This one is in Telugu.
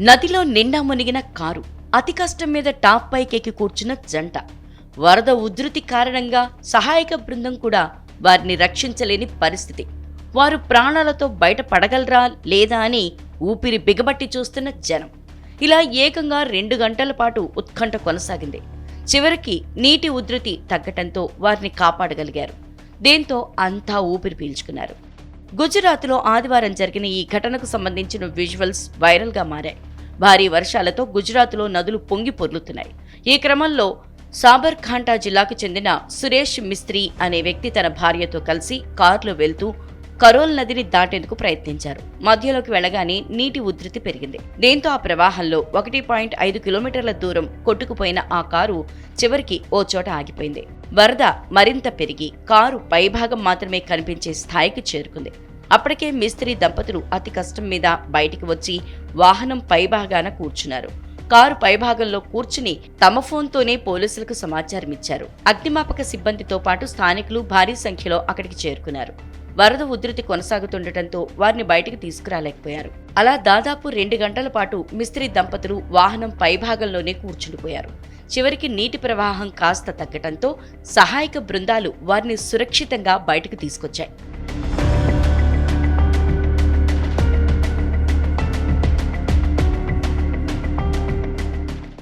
నదిలో నిండా మునిగిన కారు అతి కష్టం మీద టాప్ పైకెక్కి కూర్చున్న జంట. వరద ఉధృతి కారణంగా సహాయక బృందం కూడా వారిని రక్షించలేని పరిస్థితి. వారు ప్రాణాలతో బయట పడగలరా లేదా అని ఊపిరి బిగబట్టి చూస్తున్న జనం. ఇలా ఏకంగా రెండు గంటల పాటు ఉత్కంఠ కొనసాగింది. చివరికి నీటి ఉధృతి తగ్గటంతో వారిని కాపాడగలిగారు. దీంతో అంతా ఊపిరి పీల్చుకున్నారు. గుజరాత్లో ఆదివారం జరిగిన ఈ ఘటనకు సంబంధించిన విజువల్స్ వైరల్గా మారాయి. భారీ వర్షాలతో గుజరాత్లో నదులు పొంగి పొర్లుతున్నాయి. ఈ క్రమంలో సాబర్ఖాంటా జిల్లాకు చెందిన సురేష్ మిస్త్రీ అనే వ్యక్తి తన భార్యతో కలిసి కారులో వెళ్తూ కరోల్ నదిని దాటేందుకు ప్రయత్నించారు. మధ్యలోకి వెళ్ళగానే నీటి ఉధృతి పెరిగింది. దీంతో ఆ ప్రవాహంలో ఒకటి పాయింట్ ఐదు కిలోమీటర్ల దూరం కొట్టుకుపోయిన ఆ కారు చివరికి ఓ చోట ఆగిపోయింది. వరద మరింత పెరిగి కారు పైభాగం మాత్రమే కనిపించే స్థాయికి చేరుకుంది. అప్పటికే మిస్త్రీ దంపతులు అతి కష్టం మీద బయటికి వచ్చి వాహనం పైభాగాన కూర్చున్నారు. కారు పైభాగంలో కూర్చుని తమ ఫోన్తోనే పోలీసులకు సమాచారం ఇచ్చారు. అగ్నిమాపక సిబ్బందితో పాటు స్థానికులు భారీ సంఖ్యలో అక్కడికి చేరుకున్నారు. వరద ఉధృతి కొనసాగుతుండటంతో వారిని బయటికి తీసుకురాలేకపోయారు. అలా దాదాపు రెండు గంటల పాటు మిస్త్రీ దంపతులు వాహనం పైభాగంలోనే కూర్చుండిపోయారు. చివరికి నీటి ప్రవాహం కాస్త తగ్గటంతో సహాయక బృందాలు వారిని సురక్షితంగా బయటకు తీసుకొచ్చాయి.